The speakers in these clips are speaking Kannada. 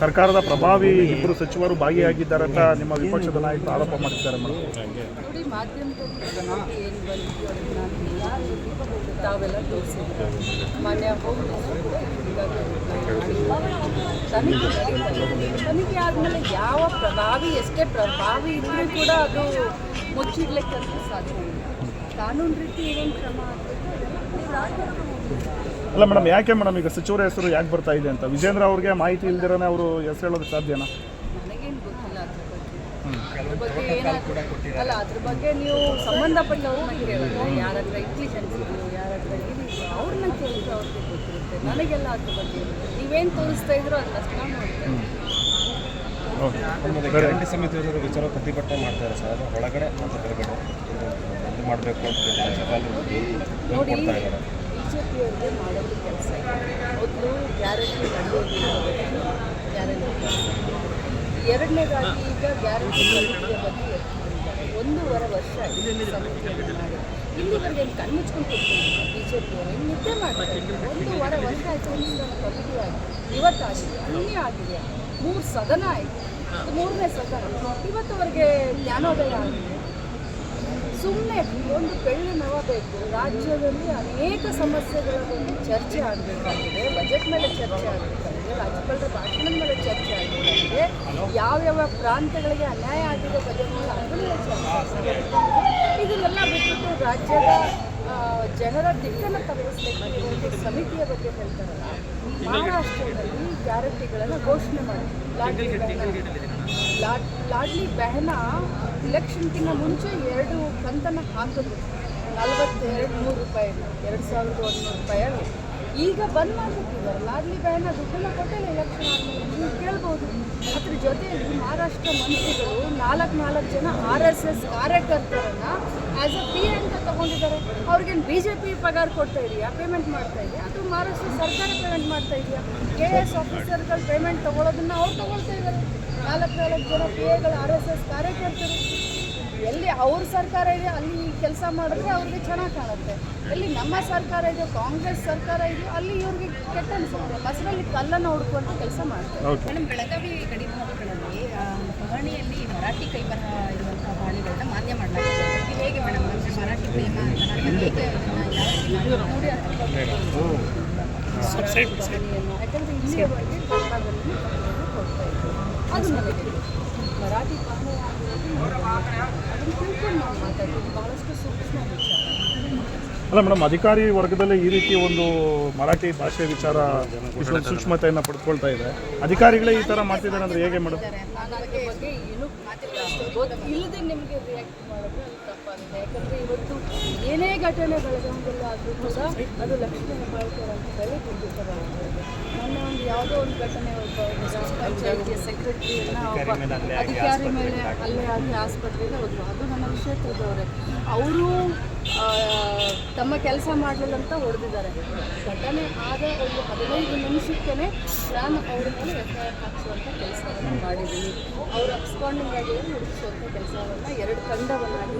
ಸರ್ಕಾರದ ಪ್ರಭಾವಿ ಇಬ್ಬರು ಸಚಿವರು ಭಾಗಿಯಾಗಿದ್ದಾರೆ ಅಂತ ನಿಮ್ಮ ವಿಪಕ್ಷದ ನಾಯಕರು ಆರೋಪ ಮಾಡಿದ್ದಾರೆ ತನಿಖೆ ಆದಮೇಲೆ ಯಾವ ಪ್ರಭಾವಿ, ಎಷ್ಟೇ ಪ್ರಭಾವಿ ಇದ್ರೂ ಕೂಡ ಅದು ಮುಚ್ಚಿಡ್ಲಿಕ್ಕೆ ಸಾಧ್ಯ ಕಾನೂನು ರೀತಿ ಏನೇನು ಕ್ರಮ ಅದನ್ನು ಅಲ್ಲ ಮೇಡಮ್ ಯಾಕೆ ಮೇಡಮ್ ಈಗ ಸಚಿವರ ಹೆಸರು ಯಾಕೆ ಬರ್ತಾ ಇದೆ ಅಂತ? ವಿಜೇಂದ್ರ ಅವ್ರಿಗೆ ಮಾಹಿತಿ ಇಲ್ದಿರನೇ ಅವರು ಹೆಸರು ಹೇಳೋದಕ್ಕೆ ಸಾಧ್ಯನಾ? ನನಗೇನು ಗೊತ್ತಿಲ್ಲ ಅದ್ರ ಬಗ್ಗೆ. ಅದ್ರ ಬಗ್ಗೆ ಏನಾದ್ರು ಅಲ್ಲ ಅದ್ರ ಬಗ್ಗೆ ನೀವು ಸಂಬಂಧಪಟ್ಟವ್ರನ್ನ ಕೇಳಿದ್ರೆ ಯಾರ ಹತ್ರ ಇಂಟೆಲಿಜೆನ್ಸ್ ಇದೆಯೋ ಯಾರ ಹತ್ರ ಏನಿದೆಯೋ ಅವ್ರನ್ನ ಕೇಳಿದ್ರೆ ಅವ್ರಿಗೆ ಗೊತ್ತಿರುತ್ತೆ. ನನಗೆಲ್ಲ ಅದ್ರ ಬಗ್ಗೆ ನೀವೇನು ತೋರಿಸ್ತಾ ಇದ್ರೋ ಅದನ್ನಷ್ಟು ನಾನು ನೋಡ್ತೇನೆ. ಗ್ಯಾರಂಟಿ ಸಮಿತಿಯವರು ವಿಚಾರ ಪ್ರತಿಭಟನೆ ಮಾಡ್ತಾರೆ ಸರ್. ಒಳಗಡೆ ಮತ್ತು ಹೊರಗಡೆ. ಇದು ಮಾಡಬೇಕು ಅಂತ ನೋಡಿ ಕೊಡ್ತಾ ಇದ್ದಾರೆ. ಬಿ ಜೆ ಪಿಯವ್ರಿಗೆ ಮಾಡೋದು ಕೆಲಸ ಮೊದಲು ಗ್ಯಾರಂಟಿ ನಡೆಯೋದು ಗ್ಯಾರಂಟಿ ಎರಡನೇದಾಗಿ ಈಗ ಗ್ಯಾರಂಟಿ ಬಗ್ಗೆ ಒಂದೂವರೆ ವರ್ಷ ಇಲ್ಲಿವರೆಗೆ ಏನು ಕಣ್ಮುಚ್ಕೊಂಡು ಕೂತ್ಕೊಂಡಿಲ್ಲ ಬಿ ಜೆ ಪಿ ಇನ್ನು ನಿದ್ದೆ ಮಾಡ್ತಾರೆ ಒಂದೂವರೆ ವರ್ಷ ಆಯಿತು ಒಂದು ಕಮಿಟಿ ಆಗಿದೆ ಇವತ್ತಾಗಿದೆ ನಿನ್ನೆ ಆಗಿದೆ. ಮೂರು ಸದನ ಆಯಿತು. ಮೂರನೇ ಸದನ. ಇವತ್ತುವರೆಗೆ ಜ್ಞಾನೋದಯ ಆಗಿದೆ. ಸುಮ್ಮನೆ ಒಂದು ಬೆಳ್ಳು ನವ ಬೇಕು. ರಾಜ್ಯದಲ್ಲಿ ಅನೇಕ ಸಮಸ್ಯೆಗಳ ಬಗ್ಗೆ ಚರ್ಚೆ ಆಗಬೇಕಾಗಿದೆ. ಬಜೆಟ್ ಮೇಲೆ ಚರ್ಚೆ ಆಗಬೇಕಾಗಿದೆ. ರಾಜ್ಯಪಾಲರ ಭಾಷಣದ ಮೇಲೆ ಚರ್ಚೆ ಆಗಬೇಕಾಗಿದೆ. ಯಾವ್ಯಾವ ಪ್ರಾಂತ್ಯಗಳಿಗೆ ಅನ್ಯಾಯ ಆಗಿದೆ ಬಜೆಟ್ ಮೇಲೆ ಅದ್ರ ಮೇಲೆ ಚರ್ಚೆ ಇದನ್ನೆಲ್ಲ ಬಿಟ್ಬಿಟ್ಟು ರಾಜ್ಯದ ಜನರ ದಿಕ್ಕನ್ನು ತಪ್ಪಿಸಲಿಕ್ಕೆ ಒಂದು ಸಮಿತಿಯ ಬಗ್ಗೆ ಹೇಳ್ತಾರಲ್ಲ, ಮಹಾರಾಷ್ಟ್ರದಲ್ಲಿ ಗ್ಯಾರಂಟಿಗಳನ್ನು ಘೋಷಣೆ ಮಾಡಿ ಲಾಡ್ ಲಾಡ್ಲಿ ಬೆಹನ ಇಲೆಕ್ಷನ್ಗಿಂತ ಮುಂಚೆ ಎರಡು ಕಂತನ್ನು ಹಾಕಿದ್ರು. ನಲವತ್ತೆರಡು ನೂರು ರೂಪಾಯಿ, ಎರಡು ಸಾವಿರದ ಒಂದುನೂರು ರೂಪಾಯಿ ಈಗ ಬಂದ್ ಮಾಡಿಬಿಟ್ಟಿದ್ದಾರೆ. ಲಾಡ್ಲಿ ಬೆಹನ ದುಡ್ಡನ್ನು ಕೊಟ್ಟಿಲ್ಲ ಎಲೆಕ್ಷನ್ ಆದಮೇಲೆ ನೀವು ಕೇಳ್ಬೋದು. ಅದ್ರ ಜೊತೆಯಲ್ಲಿ ಮಹಾರಾಷ್ಟ್ರ ಮಂತ್ರಿಗಳು ನಾಲ್ಕು ನಾಲ್ಕು ಜನ ಆರ್ ಎಸ್ ಎಸ್ ಕಾರ್ಯಕರ್ತರನ್ನ ಆ್ಯಸ್ ಅ ಪಿ ಅಂತ ತಗೊಂಡಿದ್ದಾರೆ ಅವ್ರಿಗೇನು ಬಿ ಜೆ ಪಿ ಪಗಾರ ಕೊಡ್ತಾ ಇದೆಯಾ? ಪೇಮೆಂಟ್ ಮಾಡ್ತಾ ಇದೆಯಾ? ಅಥವಾ ಮಹಾರಾಷ್ಟ್ರ ಸರ್ಕಾರ ಪೇಮೆಂಟ್ ಮಾಡ್ತಾ ಇದೆಯಾ? ಕೆ ಎಸ್ ಆಫೀಸರ್ಗಳು ಪೇಮೆಂಟ್ ತಗೊಳ್ಳೋದನ್ನ ಅವ್ರು ತಗೊಳ್ತಾ ಇದ್ದಾರೆ. ನಾಲ್ಕು ನಾಲ್ಕು ಜನ ಪಿ ಎಗಳು ಆರ್ ಎಸ್ ಎಸ್ ಕಾರ್ಯಕರ್ತರು. ಎಲ್ಲಿ ಅವ್ರ ಸರ್ಕಾರ ಇದೆ ಅಲ್ಲಿ ಕೆಲಸ ಮಾಡಿದ್ರೆ ಅವ್ರಿಗೆ ಚೆನ್ನಾಗಿ ಕಾಣುತ್ತೆ. ಎಲ್ಲಿ ನಮ್ಮ ಸರ್ಕಾರ ಇದೆ ಕಾಂಗ್ರೆಸ್ ಸರ್ಕಾರ ಇದೆ ಅಲ್ಲಿ ಇವ್ರಿಗೆ ಕೆಟ್ಟ ಅನಿಸುತ್ತೆ. ಮಸರಲ್ಲಿ ಕಲ್ಲನ್ನು ಹುಡುಕುವಂಥ ಕೆಲಸ ಮಾಡ್ತಾರೆ. ನಮ್ಮ ಮೇಡಮ್ ಬೆಳಗಾವಿ ಗಡಿ ಭಾಗಗಳಲ್ಲಿ ಪಹಣಿಯಲ್ಲಿ ಮರಾಠಿ ಕೈಬರಹ ಇರುವಂತಹ ಬಾಣಿಗಳನ್ನ ಮಾನ್ಯ ಮಾಡಲಾಗಿದೆ ಇದು ಹೇಗೆ ಮೇಡಮ್ ಅಂದರೆ ಅಲ್ಲ ಮೇಡಮ್, ಅಧಿಕಾರಿ ವರ್ಗದಲ್ಲಿ ಈ ರೀತಿ ಒಂದು ಮರಾಠಿ ಭಾಷೆ ವಿಚಾರ ಸೂಕ್ಷ್ಮತೆಯನ್ನು ಪಡ್ಕೊಳ್ತಾ ಇದೆ. ಅಧಿಕಾರಿಗಳೇ ಈ ಥರ ಮಾಡ್ತಿದ್ದಾರೆ ಅಂದರೆ ಹೇಗೆ ಮೇಡಮ್? ಗೊತ್ತಿಲ್ಲದೆ ನಿಮಗೆ ರಿಯಾಕ್ಟ್ ಮಾಡೋದು ತಪ್ಪಾಗಿದೆ. ಇವತ್ತು ಏನೇ ಘಟನೆ ಬೆಳೆದಂಗಿಲ್ಲ ಆದರೂ ಕೂಡ ಅದು ಲಕ್ಷ್ಮೀ ಹೆಬ್ಬಾಳ್ಕರ್ ಅಂತ ಹೇಳಿ ಗುರುತಿಸಲಾಗಿದೆ ಮೊನ್ನೆ ಒಂದು ಯಾವುದೋ ಒಂದು ಘಟನೆ ಒಬ್ಬ ಗ್ರಾಮ ಪಂಚಾಯಿತಿಯ ಸೆಕ್ರೆಟರಿಯನ್ನು ಅಧಿಕಾರಿ ಮೇಲೆ ಅಲ್ಲೇ ಆಗಿ ಆಸ್ಪತ್ರೆಗೆ ಹೋದರು. ಅದು ನನ್ನ ಕ್ಷೇತ್ರದವರೇ ಅವರು ತಮ್ಮ ಕೆಲಸ ಮಾಡಲಿಲ್ಲ ಅಂತ ಹೊಡೆದಿದ್ದಾರೆ. ಘಟನೆ ಆದ ಒಂದು ಹದಿನೈದು ನಿಮಿಷಕ್ಕೇ ನಾನು ಅವ್ರ ಮೇಲೆ ಎಫ್ ಐ ಆರ್ ಹಾಕಿಸುವಂಥ ಕೆಲಸವನ್ನು ಮಾಡಿದ್ದೀನಿ. ಅವರು ಅಪ್ಸ್ಕಾಂಡಿಂಗ್ ಆಗಿ ಹುಡುಕಿಸುವಂಥ ಕೆಲಸವನ್ನು ಎರಡು ತಂಡವನ್ನಾಗಿ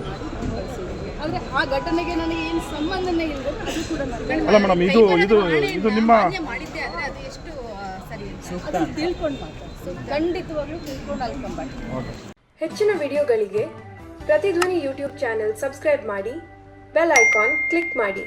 ಆದರೆ ಆ ಘಟನೆಗೆ ನನಗೆ ಏನು ಸಂಬಂಧನೇ ಇಲ್ಲ ಅದು ಕೂಡ ಅಲ್ಲ ಮೇಡಮ್ ಇದು ಇದು ಇದು ನಿಮ್ಮ ಮಾಡಿದ್ದೆ ಆದರೆ ಅದು ಎಷ್ಟು ಸರಿ ಅಂತ. ಅದನ್ನು ತಿಳ್ಕೊಂಡು ಮಾತಾಡ್ತೀನಿ ಖಂಡಿತವಾಗ್ಲೂ ತಿಳ್ಕೊಂಡು ಅಲ್ಲಿ ಕಂಬಾಡ್ತೀನಿ ಹೆಚ್ಚಿನ ವಿಡಿಯೋಗಳಿಗೆ ಪ್ರತಿಧ್ವನಿ ಯೂಟ್ಯೂಬ್ ಚಾನೆಲ್ ಸಬ್ಸ್ಕ್ರೈಬ್ ಮಾಡಿ ಬೆಲ್ ಐಕಾನ್ ಕ್ಲಿಕ್ ಮಾಡಿ.